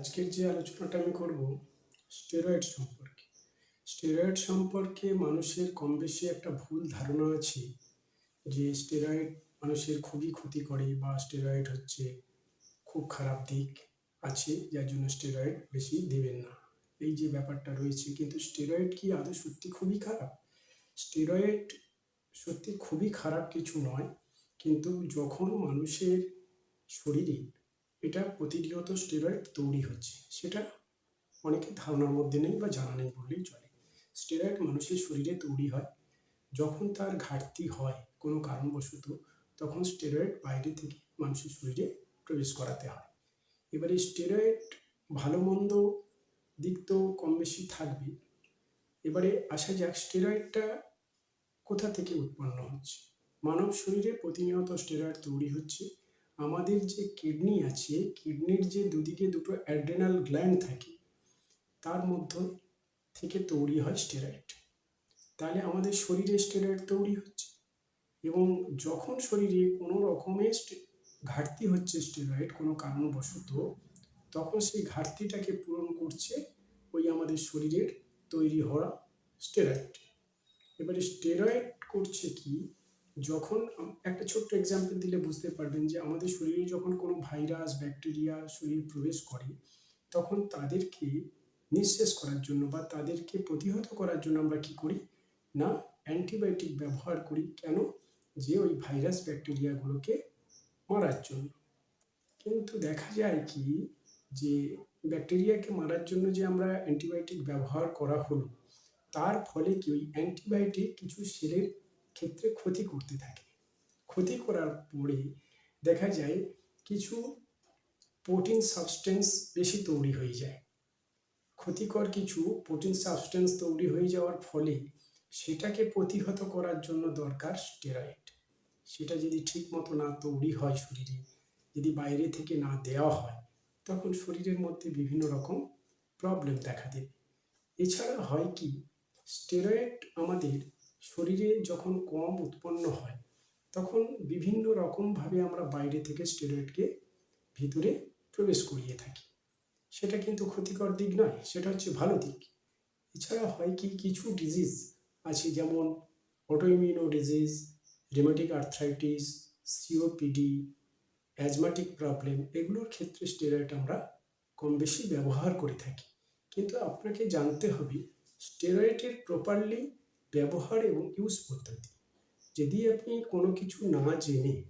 আজকের যে আলোচনাটা আমি করব স্টেরয়েড সম্পর্কে। স্টেরয়েড সম্পর্কে মানুষের কম বেশি একটা ভুল ধারণা আছে যে স্টেরয়েড মানুষের খুবই ক্ষতি করে বা স্টেরয়েড হচ্ছে খুব খারাপ দিক আছে, যার জন্য স্টেরয়েড বেশি দেবেন না। এই যে ব্যাপারটা রয়েছে, কিন্তু স্টেরয়েড কি আদৌ সত্যি খুবই খারাপ? স্টেরয়েড সত্যি খুবই খারাপ কিছু নয়, কিন্তু যখন মানুষের শরীরে এটা প্রতিনিয়ত স্টেরয়েড তৈরি হচ্ছে। সেটা অনেকের ধারণার মধ্যে নেই বা জানা নেই বললেই চলে। স্টেরয়েড মানুষের শরীরে তৈরি হয়। যখন তার ঘাটতি হয় কোনো কারণবশত, তখন স্টেরয়েড বাইরে থেকে মানুষের শরীরে প্রবেশ করাতে হয়। এবারে স্টেরয়েড ভালো মন্দ দিক তো কম বেশি থাকবে। এবারে আসা যাক স্টেরয়েডটা কোথা থেকে উৎপন্ন হচ্ছে। মানব শরীরে প্রতিনিয়ত স্টেরয়েড তৈরি হচ্ছে। আমাদের যে কিডনি আছে কিডনির যে দুদিকে দুটো অ্যাড্রেনাল গ্ল্যান্ড থাকে, তার মধ্যে থেকে তৈরি হয় স্টেরয়েড তাহলে আমাদের শরীরে স্টেরয়েড তৈরি হচ্ছে এবং যখন শরীরে কোনো রকমের ঘাটতি হচ্ছে স্টেরয়েড কোনো কারণবশত, তখন সেই ঘাটতিটাকে পূরণ করছে ওই আমাদের শরীরের তৈরি হওয়া স্টেরয়েড এবারে স্টেরয়েড করছে কি? যখন একটা ছোট্ট এক্সাম্পল দিলে বুঝতে পারবেন যে আমাদের শরীরে যখন কোনো ভাইরাস ব্যাকটেরিয়া শরীরে প্রবেশ করে, তখন তাদেরকে নিঃশেষ করার জন্য বা তাদেরকে প্রতিহত করার জন্য আমরা কি করি? না অ্যান্টিবায়োটিক ব্যবহার করি। কেন? যে ওই ভাইরাস ব্যাকটেরিয়াগুলোকে মারার জন্য। কিন্তু দেখা যায় কি যে ব্যাকটেরিয়াকে মারার জন্য যে আমরা অ্যান্টিবায়োটিক ব্যবহার করা হলো, তার ফলে কি ওই অ্যান্টিবায়োটিক কিছু সেলের ক্ষেত্রে ক্ষতি করতে থাকে। ক্ষতি করার পরে দেখা যায় কিছু প্রোটিন সাবস্টেন্স বেশি তৈরি হয়ে যায়। ক্ষতিকর কিছু প্রোটিন সাবস্টেন্স তৈরি হয়ে যাওয়ার ফলে সেটাকে প্রতিহত করার জন্য দরকার স্টেরয়েড সেটা যদি ঠিক মতো না তৈরি হয় শরীরে, যদি বাইরে থেকে না দেওয়া হয়, তখন শরীরের মধ্যে বিভিন্ন রকম প্রবলেম দেখা দেবে। এছাড়া হয় কি স্টেরয়েড আমাদের শরীরে যখন কম উৎপন্ন হয়, তখন বিভিন্ন রকমভাবে আমরা বাইরে থেকে স্টেরয়েডকে ভিতরে প্রবেশ করিয়ে থাকি। সেটা কিন্তু ক্ষতিকর দিক নয়, সেটা হচ্ছে ভালো দিক। এছাড়া হয় কি, কিছু ডিজিজ আছে যেমন autoimmune disease rheumatic arthritis COPD asthmatic problem এগুলোর ক্ষেত্রে স্টেরয়েড আমরা কম বেশি ব্যবহার করে থাকি। কিন্তু আপনাকে জানতে হবে স্টেরয়েডের প্রপারলি ব্যবহার এবং ইউজ পদ্ধতি। যদি আপনি কোনো কিছু না জেনে,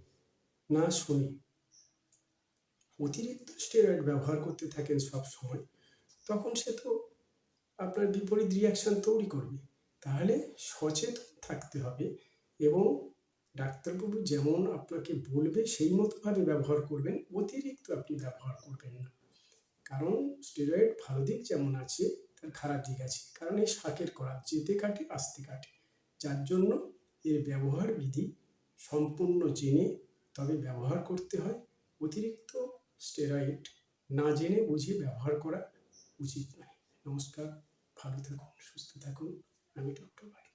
না শুনে অতিরিক্ত স্টেরয়েড ব্যবহার করতে থাকেন সব সময় তখন সে তো আপনার বিপরীত রিয়াকশন তৈরি করবে। তাহলে সচেতন থাকতে হবে এবং ডাক্তারবাবু যেমন আপনাকে বলবে, সেই মতোভাবে ব্যবহার করবেন, অতিরিক্ত আপনি ব্যবহার করবেন না। কারণ স্টেরয়েড ভালো দিক যেমন আছে খারাপ দিক আছে। কারণ এই শাকের কড়া যেতে কাটে, আসতে কাটে। যার জন্য এর ব্যবহার বিধি সম্পূর্ণ জেনে তবে ব্যবহার করতে হয়। অতিরিক্ত স্টেরয়েড না জেনে বুঝে ব্যবহার করা উচিত নয়। নমস্কার, ভালো থাকুন, সুস্থ থাকুন। আমি ডক্টর বাড়ি